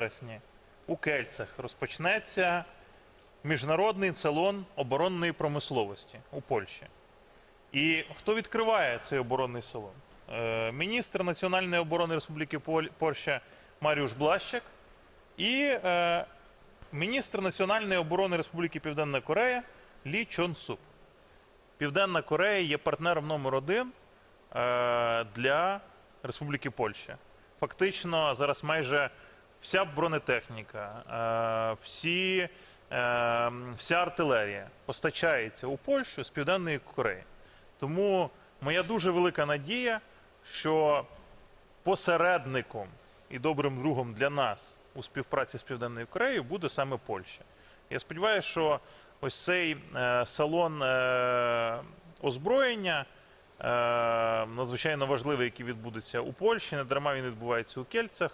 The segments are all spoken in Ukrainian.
вересні у Кельцях розпочнеться міжнародний салон оборонної промисловості у Польщі. І хто відкриває цей оборонний салон? Е, Міністр національної оборони Республіки Польща Маріуш Блащак і е, міністр національної оборони Республіки Південна Корея Лі Чон Сук. Південна Корея є партнером номер один е, для Республіки Польща. Фактично, зараз майже вся бронетехніка, е, всі, е, вся артилерія постачається у Польщу з Південної Кореї. Тому моя дуже велика надія, що посередником і добрим другом для нас у співпраці з Південною Кореєю буде саме Польща. Я сподіваюся, що ось цей е, салон озброєння надзвичайно важливий, який відбудеться у Польщі, не дарма він відбувається у Кельцях.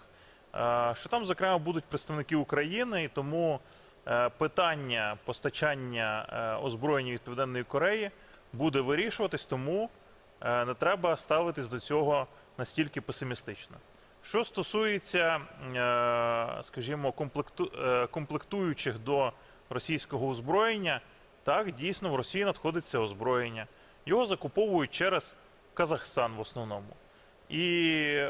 Е, Що там, зокрема, будуть представники України, і тому е, питання постачання е, озброєння від Південної Кореї буде вирішуватись, тому не треба ставитись до цього настільки песимістично. Що стосується, скажімо, комплекту, комплектуючих до російського озброєння, так, дійсно в Росії надходиться озброєння. Його закуповують через Казахстан в основному. І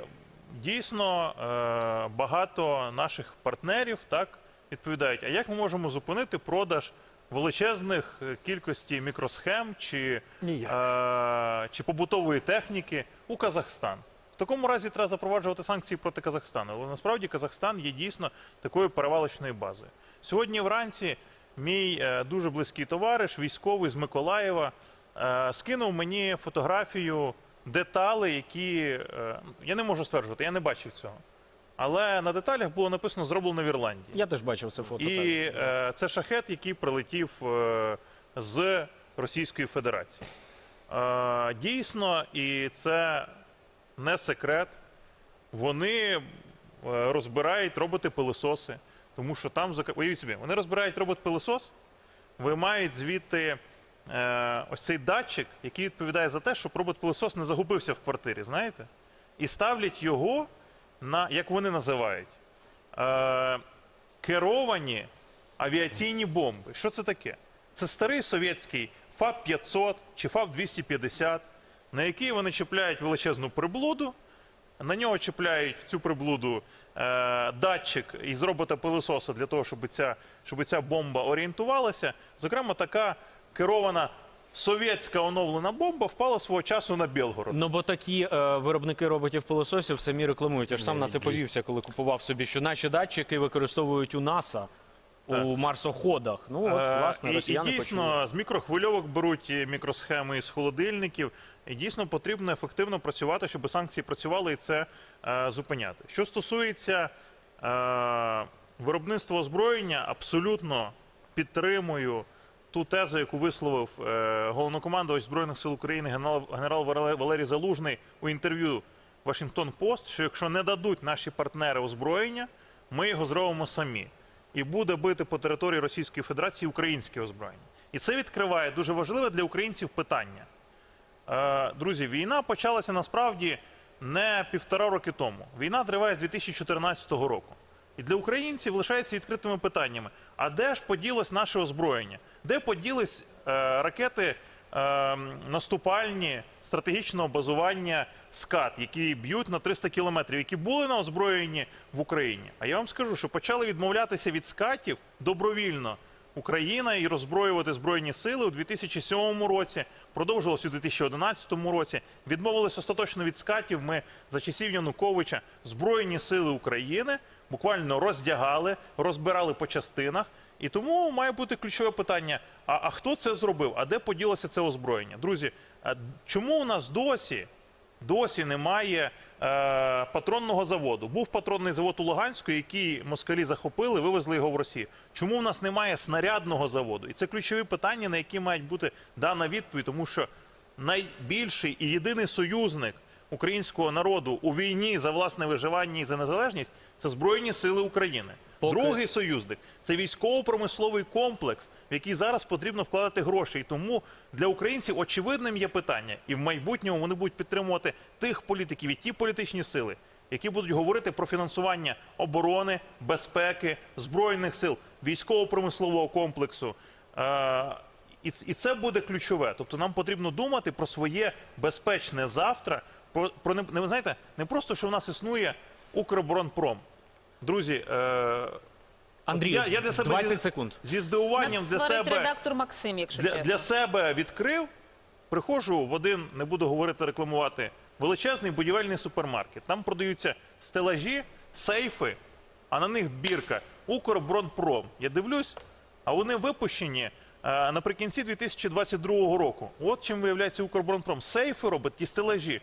дійсно е, багато наших партнерів так відповідають: а як ми можемо зупинити продаж величезних е, кількості мікросхем чи, е, чи побутової техніки у Казахстан? В такому разі треба запроваджувати санкції проти Казахстану. Але насправді Казахстан є дійсно такою перевалочною базою. Сьогодні вранці мій е, дуже близький товариш, військовий з Миколаєва, е, скинув мені фотографію деталей, які е, я не можу стверджувати, я не бачив цього. Але на деталях було написано зроблено в Ірландії. Я теж бачив це фото. І е, це шахет, який прилетів е, з Російської Федерації. Е, дійсно, і це не секрет. Вони розбирають роботи-пилисоси, тому що там уявіть собі, вони розбирають робот-пилисос, виймають звідти е, ось цей датчик, який відповідає за те, щоб робот-пилисос не загубився в квартирі, знаєте? І ставлять його на, як вони називають, е, керовані авіаційні бомби. Що це таке? Це старий совєтський ФАП-500 чи ФАП-250, на який вони чіпляють величезну приблуду, на нього чіпляють в цю приблуду е, датчик із робота-пилисоса для того, щоб ця, щоб ця бомба орієнтувалася. Зокрема, така керована совєтська оновлена бомба впала свого часу на Білгород. Ну бо такі е, виробники роботів пилососів самі рекламують. Я ж сам на це повівся, коли купував собі, що наші датчики використовують у НАСА у марсоходах. Ну от Е, власне і, і росіяни дійсно почали. з мікрохвильовок беруть е, мікросхеми із холодильників. І дійсно потрібно ефективно працювати, щоб санкції працювали і це е, зупиняти. Що стосується е, виробництва озброєння, абсолютно підтримую ту тезу, яку висловив е, головнокомандувач Збройних сил України генерал, генерал Валерій Залужний у інтерв'ю Вашингтон Пост, що якщо не дадуть наші партнери озброєння, ми його зробимо самі. І буде бити по території Російської Федерації українське озброєння. І це відкриває дуже важливе для українців питання. Е, Друзі, війна почалася насправді не півтора роки тому. Війна триває з 2014 року. І для українців лишається відкритими питаннями: а де ж поділось наше озброєння? Де поділись е, ракети е, наступальні стратегічного базування скат, які б'ють на 300 кілометрів, які були на озброєнні в Україні? А я вам скажу, що почали відмовлятися від скатів добровільно. Україна і роззброювати збройні сили у 2007 році, продовжилось у 2011 році. Відмовились остаточно від скатів. Ми за часів Януковича збройні сили України буквально роздягали, розбирали по частинах. І тому має бути ключове питання: а, а хто це зробив? А де поділося це озброєння? Друзі, чому у нас досі досі немає е, патронного заводу. Був патронний завод у Луганську, який москалі захопили, вивезли його в Росію. Чому в нас немає снарядного заводу? І це ключові питання, на які мають бути дана відповідь, тому що найбільший і єдиний союзник українського народу у війні за власне виживання і за незалежність це Збройні Сили України. Поки- Другий союзник це військово-промисловий комплекс, в який зараз потрібно вкладати гроші. І тому для українців очевидним є питання, і в майбутньому вони будуть підтримувати тих політиків і ті політичні сили, які будуть говорити про фінансування оборони, безпеки, збройних сил, військово-промислового комплексу. Е, і, і це буде ключове. Тобто нам потрібно думати про своє безпечне завтра. Про, про не, знаєте, не просто що в нас існує Укроборонпром. Друзі, е, Андрій, я- я для себе 20 зі- секунд. зі здивуванням Нас для себе редактор Максим, якщо для, чесно. для себе відкрив. Приходжу в один, не буду говорити, рекламувати, величезний будівельний супермаркет. Там продаються стелажі, сейфи, а на них бірка Укроборонпром. Я дивлюсь, а вони випущені е, наприкінці 2022 року. От чим виявляється Укроборонпром. Сейфи робить ті стелажі.